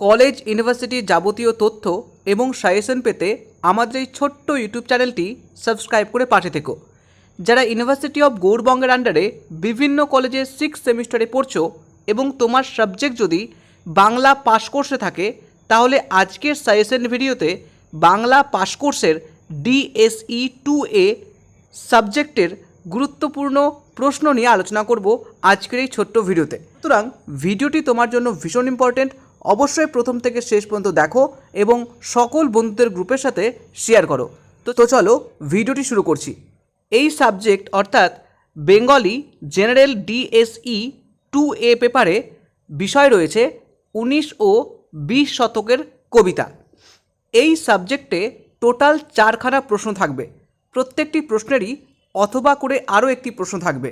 College ইউনিভার্সিটির যাবতীয় তথ্য এবং সাজেশন পেতে আমাদের এই ছোট্ট ইউটিউব চ্যানেলটি সাবস্ক্রাইব করে পাশে থেকো। যারা ইউনিভার্সিটি অফ গৌরবঙ্গের আন্ডারে বিভিন্ন কলেজে সিক্স সেমিস্টারে পড়ছো এবং তোমার সাবজেক্ট যদি বাংলা পাস কোর্সে থাকে, তাহলে আজকের সাজেশন ভিডিওতে বাংলা পাস কোর্সের ডিএসই টু এ সাবজেক্টের গুরুত্বপূর্ণ প্রশ্ন নিয়ে আলোচনা করব আজকের এই ছোট্ট ভিডিওতে। সুতরাং ভিডিওটি তোমার জন্য ভীষণ ইম্পর্টেন্ট অবশ্যই প্রথম থেকে শেষ পর্যন্ত দেখো এবং সকল বন্ধুদের গ্রুপের সাথে শেয়ার করো। তো তো চলো ভিডিওটি শুরু করছি। এই সাবজেক্ট অর্থাৎ Bengali general DSE two A পেপারে বিষয় রয়েছে উনিশ ও বিশ শতকের কবিতা। এই সাবজেক্টে টোটাল চারখানা প্রশ্ন থাকবে। প্রত্যেকটি প্রশ্নেরই অথবা করে আরও একটি প্রশ্ন থাকবে।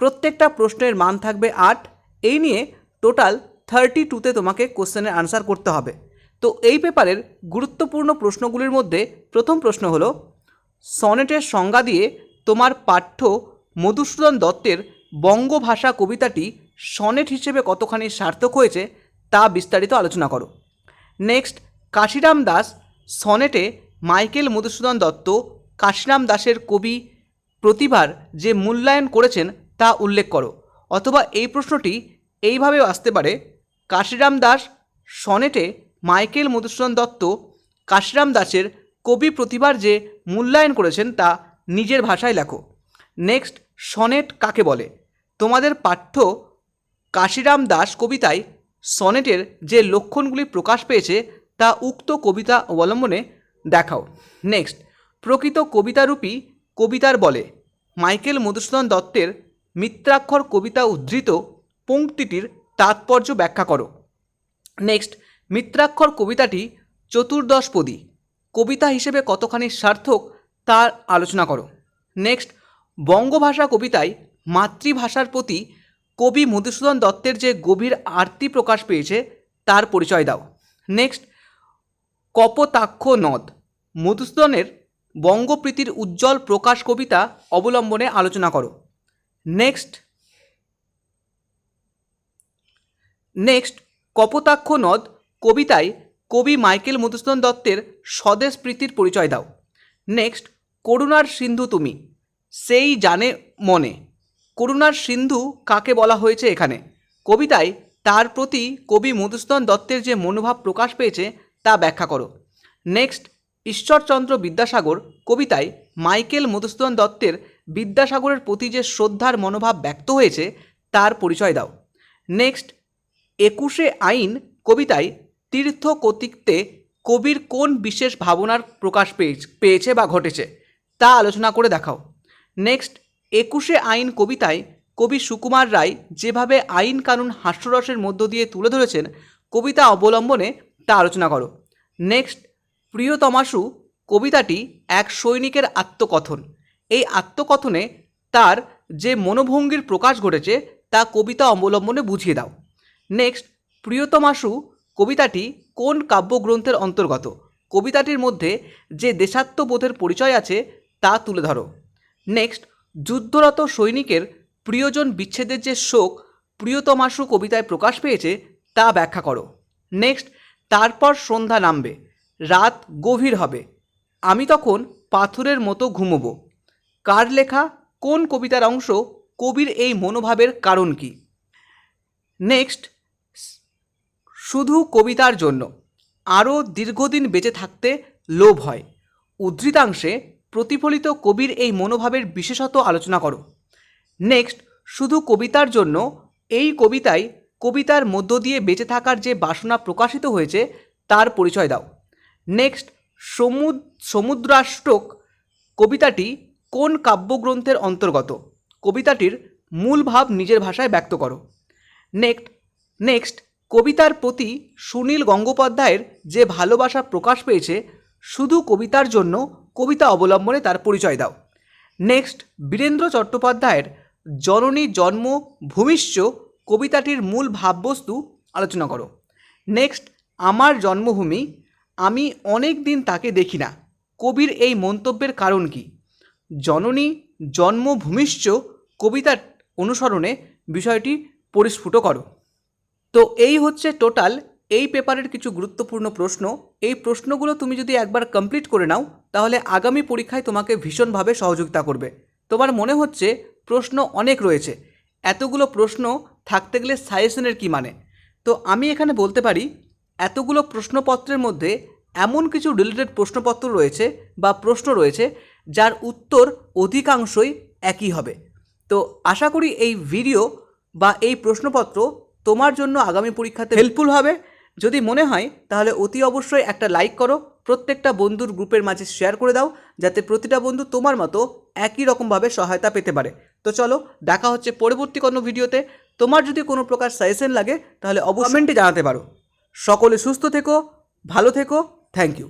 প্রত্যেকটা প্রশ্নের মান থাকবে আট। এই নিয়ে টোটাল থার্টি টুতে তোমাকে কোশ্চেনের আনসার করতে হবে। তো এই পেপারের গুরুত্বপূর্ণ প্রশ্নগুলির মধ্যে প্রথম প্রশ্ন হলো, সনেটের সংজ্ঞা দিয়ে তোমার পাঠ্য মধুসূদন দত্তের বঙ্গভাষা কবিতাটি সনেট হিসেবে কতখানি সার্থক হয়েছে তা বিস্তারিত আলোচনা করো। নেক্সট, কাশিরাম দাস সনেটে মাইকেল মধুসূদন দত্ত কাশিরাম দাসের কবি প্রতিভার যে মূল্যায়ন করেছেন তা উল্লেখ করো। অথবা এই প্রশ্নটি এইভাবেও আসতে পারে কাশিরাম দাস সনেটে মাইকেল মধুসূদন দত্ত কাশিরাম দাসের কবি প্রতিভার যে মূল্যায়ন করেছেন তা নিজের ভাষায় লেখো। নেক্সট, সনেট কাকে বলে? তোমাদের পাঠ্য কাশিরাম দাস কবিতায় সনেটের যে লক্ষণগুলি প্রকাশ পেয়েছে তা উক্ত কবিতা অবলম্বনে দেখাও। নেক্সট, প্রকৃত কবিতারূপী কবিতার বলে, মাইকেল মধুসূদন দত্তের মিত্রাক্ষর কবিতা উদ্ধৃত পংক্তিটির তাৎপর্য ব্যাখ্যা করো। নেক্সট মিত্রাক্ষর কবিতাটি চতুর্দশপদী কবিতা হিসেবে কতখানি সার্থক তার আলোচনা করো। নেক্সট বঙ্গভাষা কবিতায় মাতৃভাষার প্রতি কবি মধুসূদন দত্তের যে গভীর আরতি প্রকাশ পেয়েছে, তার পরিচয় দাও। নেক্সট কপোতাক্ষ নদ। মধুসূদনের বঙ্গপ্রীতির উজ্জ্বল প্রকাশ কবিতা অবলম্বনে আলোচনা করো। নেক্সট নেক্সট, কপোতাক্ষ নদ, কবিতায় কবি মাইকেল মধুসূদন দত্তের স্বদেশ প্রীতির পরিচয় দাও। নেক্সট, করুণার সিন্ধু তুমি, সেই জানে মনে। করুণার সিন্ধু কাকে বলা হয়েছে এখানে? কবিতায় তার প্রতি কবি মধুসূদন দত্তের যে মনোভাব প্রকাশ পেয়েছে, তা ব্যাখ্যা করো। নেক্সট, ঈশ্বরচন্দ্র বিদ্যাসাগর, কবিতায় মাইকেল মধুসূদন দত্তের বিদ্যাসাগরের প্রতি যে শ্রদ্ধার মনোভাব ব্যক্ত হয়েছে, তার পরিচয় দাও। নেক্সট একুশে আইন কবিতায় তীর্থ কর্তৃত্বে কবির কোন বিশেষ ভাবনার প্রকাশ পেয়েছে পেয়েছে বা ঘটেছে, তা আলোচনা করে দেখাও। নেক্সট, একুশে আইন কবিতায় কবি সুকুমার রায় যেভাবে আইন কানুন হাস্যরসের মধ্য দিয়ে তুলে ধরেছেন, কবিতা অবলম্বনে তা আলোচনা করো। নেক্সট প্রিয়তমাশু কবিতাটি এক সৈনিকের আত্মকথন। এই আত্মকথনে তার যে মনোভঙ্গির প্রকাশ ঘটেছে, তা কবিতা অবলম্বনে বুঝিয়ে দাও। নেক্সট প্রিয়তমাশু কবিতাটি কোন কাব্যগ্রন্থের অন্তর্গত? কবিতাটির মধ্যে যে দেশাত্মবোধের পরিচয় আছে, তা তুলে ধরো। নেক্সট যুদ্ধরত সৈনিকের প্রিয়জন বিচ্ছেদের যে শোক প্রিয়তমাশু কবিতায় প্রকাশ পেয়েছে, তা ব্যাখ্যা করো। নেক্সট তারপর সন্ধ্যা নামবে, রাত গভীর হবে, আমি তখন পাথরের মতো ঘুমোবো। কার লেখা, কোন কবিতার অংশ, কবির এই মনোভাবের কারণ কি? নেক্সট শুধু কবিতার জন্য। আরও দীর্ঘদিন বেঁচে থাকতে লোভ হয়। উদ্ধৃতাংশে প্রতিফলিত কবির এই মনোভাবের বিশেষত আলোচনা করো। নেক্সট, শুধু কবিতার জন্য, এই কবিতায় কবিতার মধ্য দিয়ে বেঁচে থাকার যে বাসনা প্রকাশিত হয়েছে, তার পরিচয় দাও। নেক্সট, সমুদ, সমুদ্রাষ্টক কবিতাটি কোন কাব্যগ্রন্থের অন্তর্গত? কবিতাটির মূল ভাব নিজের ভাষায় ব্যক্ত করো। নেক্সট নেক্সট কবিতার প্রতি সুনীল গঙ্গোপাধ্যায়ের যে ভালোবাসা প্রকাশ পেয়েছে, শুধু কবিতার জন্য কবিতা অবলম্বনে তার পরিচয় দাও। নেক্সট, বীরেন্দ্র চট্টোপাধ্যায়ের জননী জন্ম ভূমিষ্য কবিতাটির মূল ভাববস্তু আলোচনা করো। নেক্সট, আমার জন্মভূমি, আমি অনেক দিন তাকে দেখি না। কবির এই মন্তব্যের কারণ কি? জননী জন্মভূমিষ্ঠ কবিতার অনুসরণে বিষয়টি পরিস্ফুট করো। তো এই হচ্ছে টোটাল এই পেপারের কিছু গুরুত্বপূর্ণ প্রশ্ন। এই প্রশ্নগুলো তুমি যদি একবার কমপ্লিট করে নাও, তাহলে আগামী পরীক্ষায় তোমাকে ভীষণভাবে সহযোগিতা করবে। তোমার মনে হচ্ছে প্রশ্ন অনেক রয়েছে। এতগুলো প্রশ্ন থাকতে গেলে সাজেশনের কী মানে? তো আমি এখানে বলতে পারি, এতগুলো প্রশ্নপত্রের মধ্যে এমন কিছু রিলেটেড প্রশ্নপত্র রয়েছে বা প্রশ্ন রয়েছে, যার উত্তর অধিকাংশই একই হবে। তো আশা করি এই ভিডিও বা এই প্রশ্নপত্র তোমার জন্য আগামী পরীক্ষাতে হেল্পফুল হবে। যদি মনে হয় তাহলে অতি অবশ্যই একটা লাইক করো প্রত্যেকটা বন্ধুর গ্রুপের মাঝে শেয়ার করে দাও যাতে প্রতিটা বন্ধু তোমার মতো একই রকমভাবে সহায়তা পেতে পারে। তো চলো দেখা হচ্ছে পরবর্তী কোনো ভিডিওতে। তোমার যদি কোনো প্রকার সাজেশন লাগে তাহলে অবশ্যই কমেন্টে জানাতে পারো। সকলে সুস্থ থেকো ভালো থেকো থ্যাংক ইউ